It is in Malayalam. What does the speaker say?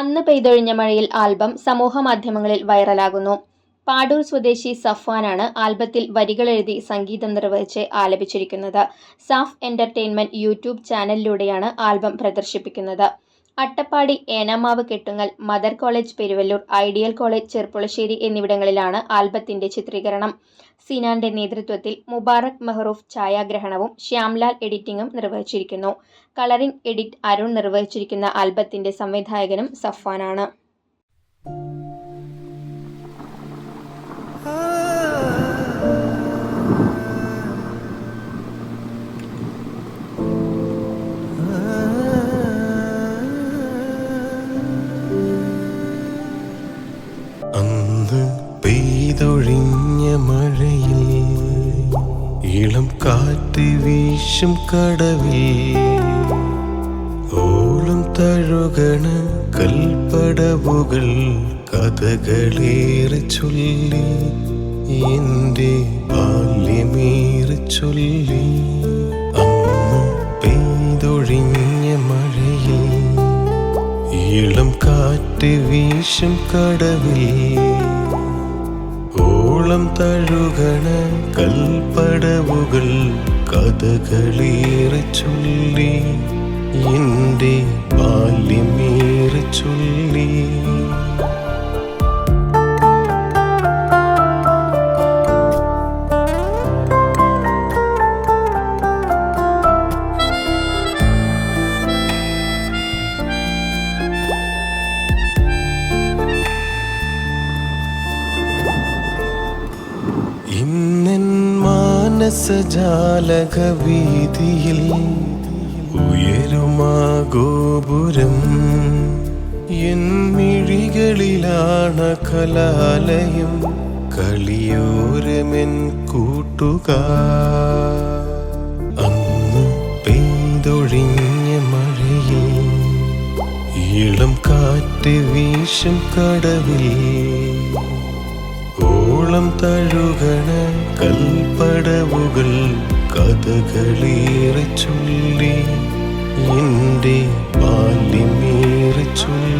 അന്ന് പെയ്തൊഴിഞ്ഞ മഴയിൽ ആൽബം സമൂഹ മാധ്യമങ്ങളിൽ വൈറലാകുന്നു. പാടൂർ സ്വദേശി സഫ്വാനാണ് ആൽബത്തിൽ വരികൾ എഴുതി സംഗീതം നിർവഹിച്ച് ആലപിച്ചിരിക്കുന്നത്. സാഫ് എന്റർടൈൻമെന്റ് യൂട്യൂബ് ചാനലിലൂടെയാണ് ആൽബം പ്രദർശിപ്പിക്കുന്നത്. Attappadi Enamavu Kettungal mother college Peruvallur ideal college Cherpulassery എന്നിവിടങ്ങളിലാണ് ആൽബത്തിന്റെ ചിത്രീകരണം. സിനാന്റെ നേതൃത്വത്തിൽ മുബാറക് മെഹ്റൂഫ് ഛായാഗ്രഹണവും ശ്യാംലാൽ എഡിറ്റിംഗും നിർവഹിച്ചിരിക്കുന്നു. കളറിംഗ് എഡിറ്റ് അരുൺ നിർവഹിച്ചിരിക്കുന്ന ആൽബത്തിന്റെ സംവിധായകനും സഫ്വാനാണ്. അന്ന് പെയ്തൊഴിഞ്ഞ മഴയിൽ ഇളം കാറ്റ് വീശും കടവിൽ ഓളം തഴുകണ കൽപ്പടവുകൾ കഥകളേറെ ചൊല്ലി എന്റെ ബാല്യമേറെ ചൊല്ലി അന്ന് പെയ്തൊഴിഞ്ഞ മഴയിൽ ഇളം കാറ്റ് വീശും കടവിൽ ഓളം തഴുകണ കൽപ്പടവുകൾ കഥകളേറെ ചൊല്ലി. എന്റെ മാനസജാലക വീതിയിൽ ഉയരുമാ ഗോപുരം എൻ മിഴികളിലാണ് കലാലയം. കളിയോരമെൻ കൂട്ടുകാർ അന്ന് പെയ്തൊഴിഞ്ഞ മഴയിൽ ഇളം കാറ്റ് വീശും കടവിൽ. ഓളം തഴുകണ കടവുകൾ കഥകളേറെ ചൊല്ലി എന്റെ ബാല്യമേറെ ചൊല്ലി.